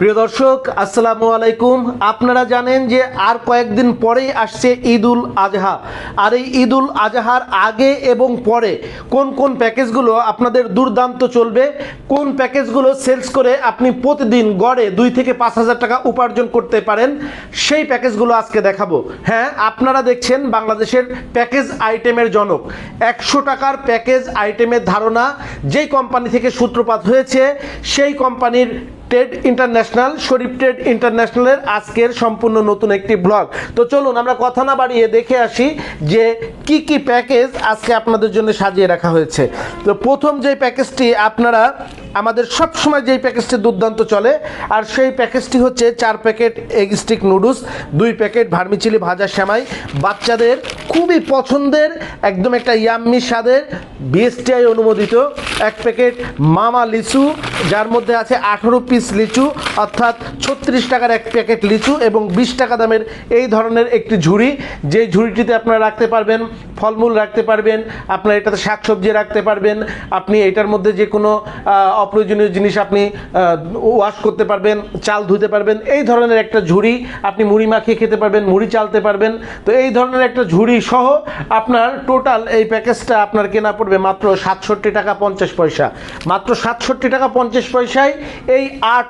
প্রিয় দর্শক, আসসালামু আলাইকুম। আপনারা জানেন যে আর কয়েকদিন পরেই আসছে ঈদুল আজহা। আর এই ঈদুল আজহার আগে এবং পরে কোন কোন প্যাকেজগুলো আপনাদের দুর্দান্ত চলবে, কোন প্যাকেজগুলো সেলস করে আপনি প্রতিদিন গড়ে দুই থেকে পাঁচ হাজার টাকা উপার্জন করতে পারেন, সেই প্যাকেজগুলো আজকে দেখাবো। হ্যাঁ আপনারা দেখছেন বাংলাদেশের প্যাকেজ আইটেমের জনক। একশো টাকার প্যাকেজ আইটেমের ধারণা, যেই কোম্পানি থেকে সূত্রপাত হয়েছে, সেই কোম্পানির ট্রেড ইন্টারন্যাশনাল, শরীফ ট্রেড ইন্টারন্যাশনালের আজকের সম্পূর্ণ নতুন একটি ব্লগ। তো চলুন, আমরা কথা না বাড়িয়ে দেখে আসি যে কি কি প্যাকেজ আজকে আপনাদের জন্য সাজিয়ে রাখা হয়েছে। তো প্রথম যে প্যাকেজটি, আপনারা আমাদের সব সময় যেই প্যাকেজটি দুর্দান্ত চলে, আর সেই প্যাকেজটি হচ্ছে চার প্যাকেট এগ স্টিক নুডলস, দুই প্যাকেট ভার্মিচিলি ভাজা শ্যামাই বাচ্চাদের খুবই পছন্দের, একদম একটা ইয়াম্মি স্বাদের, বিএসটিআই অনুমোদিত। এক প্যাকেট মামা লিচু, যার মধ্যে আছে আঠেরো পিস লিচু, অর্থাৎ ছত্রিশ টাকার এক প্যাকেট লিচু এবং বিশ টাকা দামের এই ধরনের একটি ঝুড়ি। যে ঝুড়িটিতে আপনারা রাখতে পারবেন, ফলমূল রাখতে পারবেন, আপনার এটাতে শাকসবজি রাখতে পারবেন, আপনি এটার মধ্যে যে কোনো অপ্রয়োজনীয় জিনিস আপনি ওয়াশ করতে পারবেন, চাল ধুতে পারবেন, এই ধরনের একটা ঝুড়ি আপনি মুড়ি মাখিয়ে খেতে পারবেন, মুড়ি চালতে পারবেন। তো এই ধরনের একটা ঝুড়ি সহ আপনার টোটাল এই প্যাকেজটা আপনার কেনা পড়বে মাত্র সাতষট্টি টাকা পঞ্চাশ পয়সা। মাত্র সাতষট্টি টাকা পঞ্চাশ পয়সায় এই আট